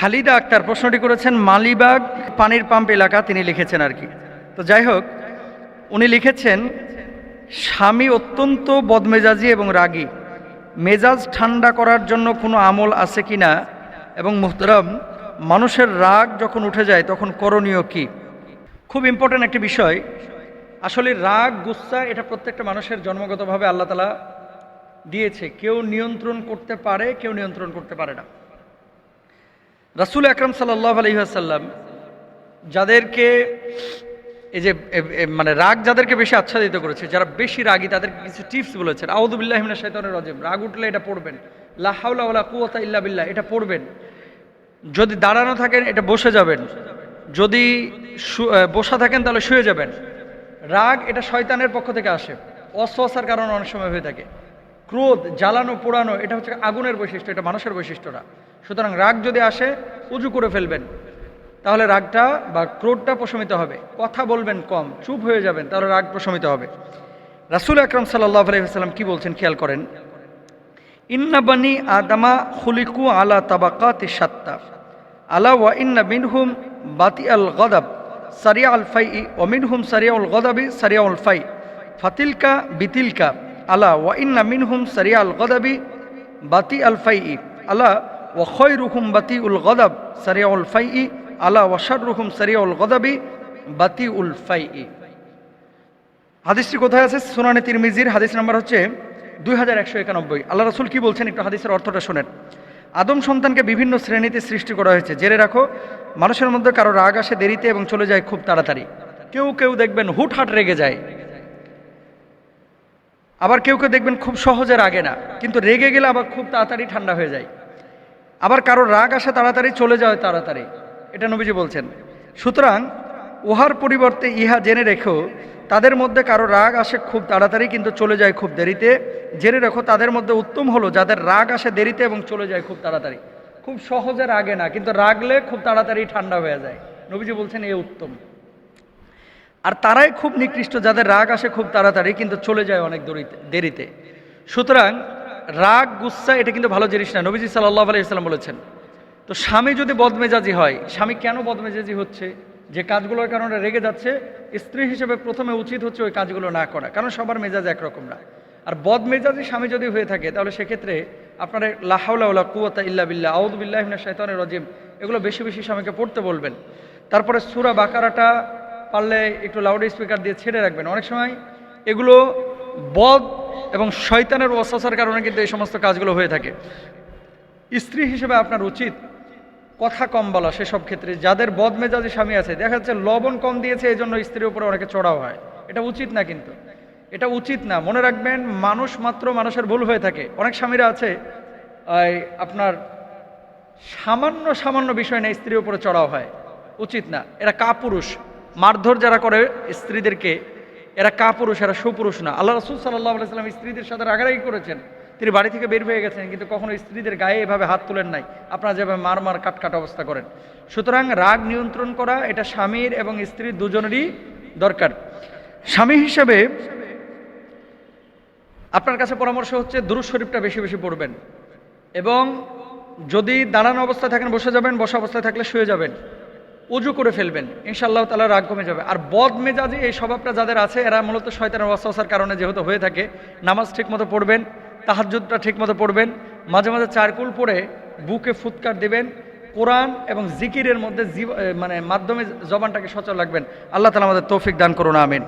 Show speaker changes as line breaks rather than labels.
খালিদা আক্তার প্রশ্নটি করেছেন, মালিবাগ পানির পাম্প এলাকা তিনি লিখেছেন আর কি। তো যাই হোক, উনি লিখেছেন, স্বামী অত্যন্ত বদমেজাজি এবং রাগী। মেজাজ ঠান্ডা করার জন্য কোনো আমল আছে কি না? এবং মুহতারাম, মানুষের রাগ যখন উঠে যায় তখন করণীয় কি? খুব ইম্পর্ট্যান্ট একটি বিষয়। আসলে রাগ গুচ্ছা এটা প্রত্যেকটা মানুষের জন্মগতভাবে আল্লাহ তালা দিয়েছে। কেউ নিয়ন্ত্রণ করতে পারে, কেউ নিয়ন্ত্রণ করতে পারে না। রাসুল আকরম সাল্লাহ আলহিহাসাল্লাম যাদেরকে, এই যে মানে রাগ যাদেরকে বেশি আচ্ছাদিত করেছে, যারা বেশি রাগী, তাদেরকে কিছু টিপস বলেছেন। আউদুবিল্লাহমিনা শৈতানের রজেম। রাগ উঠলে এটা পড়বেন। লাহাউলা কুয়াতা ইল্লা বিল্লাহ, এটা পড়বেন। যদি দাঁড়ানো থাকেন, এটা বসে যাবেন। যদি বসা থাকেন, তাহলে শুয়ে যাবেন। রাগ এটা শয়তানের পক্ষ থেকে আসে। অস্বসার কারণে অনেক সময় হয়ে থাকে। ক্রোধ, জ্বালানো, পোড়ানো, এটা হচ্ছে আগুনের বৈশিষ্ট্য, এটা মানুষের বৈশিষ্ট্য না। সুতরাং রাগ যদি আসে, উজু করে ফেলবেন। তাহলে রাগটা বা ক্রোধটা প্রশমিত হবে। কথা বলবেন কম, চুপ হয়ে যাবেন, তাহলে রাগ প্রশমিত হবে। রাসুল আকরম সাল্লাহ আলহিহাস্লাম কি বলছেন খেয়াল করেন? ইন্না বানি আদামা খুলিকু আলা তাবাকাতি সাত্তা আলা ওয়া ইন্না মিনহুম বাতি আল গদাব। সারিয়া আল ফাই ও মিনহুম সারিয়া উল গদাবি সারিয়া উল ফাই। ফাতিলকা বিতিলকা। আলা ওয়া ইন্না মিনহুম সারিয়া আল গদাবি বাতি আল ফাই আলা ওয়া রুহুম বাতি উল গদাব সারিয়া উল ফাই আলা ওয়াশার রুহুম সারিয়া উল গদাবি বাতি উল ফাই ই হাদিসটি কোথায় আছে? সুনানে তিরমিজির হাদিস নাম্বার হচ্ছে দুই হাজার একশো একানব্বই। আল্লাহ রসুল কি বলছেন? একটু হাদিসের অর্থটা শোনেন। আদম সন্তানকে বিভিন্ন শ্রেণীতে সৃষ্টি করা হয়েছে। জেনে রাখো, মানুষের মধ্যে কারও রাগ আসে দেরিতে এবং চলে যায় খুব তাড়াতাড়ি। কেউ কেউ দেখবেন হুটহাট রেগে যায়। আবার কেউ কেউ দেখবেন খুব সহজে রাগে না। কিন্তু রেগে গেলে আবার খুব তাড়াতাড়ি ঠান্ডা হয়ে যায়। আবার কারও রাগ আসে তাড়াতাড়ি চলে যায় তাড়াতাড়ি। এটা নবীজি বলছেন। সুতরাং উহার পরিবর্তে ইহা জেনে রেখো, তাদের মধ্যে কারও রাগ আসে খুব তাড়াতাড়ি কিন্তু চলে যায় খুব দেরিতে। জেনে রেখো, তাদের মধ্যে উত্তম হলো যাদের রাগ আসে দেরিতে এবং চলে যায় খুব তাড়াতাড়ি। খুব সহজে রাগে না, কিন্তু রাগলে খুব তাড়াতাড়ি ঠান্ডা হয়ে যায়। নবীজি বলছেন, এ উত্তম। আর তারাই খুব নিকৃষ্ট, যাদের রাগ আসে খুব তাড়াতাড়ি কিন্তু চলে যায় অনেক দরিতে দেরিতে। সুতরাং রাগ গুচ্ছা এটা কিন্তু ভালো জিনিস না। নবীজি সাল্লাহ আলাইসাল্লাম বলেছেন, তো স্বামী যদি বদমেজাজি হয়, স্বামী কেন বদমেজাজি হচ্ছে? যে কাজগুলোর কারণে রেগে যাচ্ছে, স্ত্রী হিসেবে প্রথমে উচিত হচ্ছে ওই কাজগুলো না করা, কারণ সবার মেজাজ একরকম না। আর বদমেজাজি স্বামী যদি হয়ে থাকে, তাহলে সেক্ষেত্রে আপনার লাহাউলা কুয়াতা ইল্লা বিল্লা আউদ বিল্লাহ শৈতানের রজিম, এগুলো বেশি বেশি স্বামীকে পড়তে বলবেন। তারপরে সুরা বাকারাটা পারলে একটু লাউড স্পিকার দিয়ে ছেড়ে রাখবেন। অনেক সময় এগুলো বদ এবং শয়তানের অস্বসার কারণে কিন্তু এই সমস্ত কাজগুলো হয়ে থাকে। স্ত্রী হিসেবে আপনার উচিত কথা কম বলা সেসব ক্ষেত্রে। যাদের বদমেজাজি স্বামী আছে, দেখা যাচ্ছে লবণ কম দিয়েছে এই জন্য স্ত্রীর উপরে অনেকে চড়াও হয়। এটা উচিত না কিন্তু। এটা উচিত না। মনে রাখবেন, মানুষ মাত্র মানুষের ভুল হয়ে থাকে। অনেক স্বামীরা আছে আপনার সামান্য সামান্য বিষয় না স্ত্রীর উপরে চড়াও হয়। উচিত না। এরা কাপুরুষ। মারধর যারা করে স্ত্রীদেরকে এরা কাপুরুষ, এরা সুপুরুষ না। আল্লাহ রসুল সাল্লাহ আলাইসাল্লাম স্ত্রীদের সাথে রাগারাগি করেছেন। তিনি বাড়ি থেকে বের হয়ে গেছেন, কিন্তু কখনো স্ত্রীদের গায়ে এভাবে হাত তুলেন নাই। আপনারা যেভাবে মার মার কাট কাট অবস্থা করেন। সুতরাং রাগ নিয়ন্ত্রণ করা, এটা স্বামীর এবং স্ত্রীর দুজনেরই দরকার। স্বামী হিসেবে আপনার কাছে পরামর্শ হচ্ছে, দুরুদ শরীফটা বেশি বেশি পড়বেন। এবং যদি দাঁড়ানো অবস্থায় থাকেন, বসে যাবেন, বসা অবস্থায় থাকলে শুয়ে যাবেন। উজু করে ফেলবেন। ইনশাল্লাহ তালা রাগ কমে যাবে। আর বদ মেজাজি এই স্বভাবটা যাদের আছে, এরা মূলত শয়তানের অস্ত্রসার কারণে যেহেতু হয়ে থাকে, নামাজ ঠিকমতো পড়বেন তাহাজুদটা ঠিকমতো পড়বেন, মাঝে মাঝে চারকুল পরে বুকে ফুৎকার দেবেন, কোরআন এবং জিকিরের মধ্যে মানে মাধ্যমে জবানটাকে সচল রাখবেন। আল্লাহ তালা আমাদের তৌফিক দান করুন, আমিন।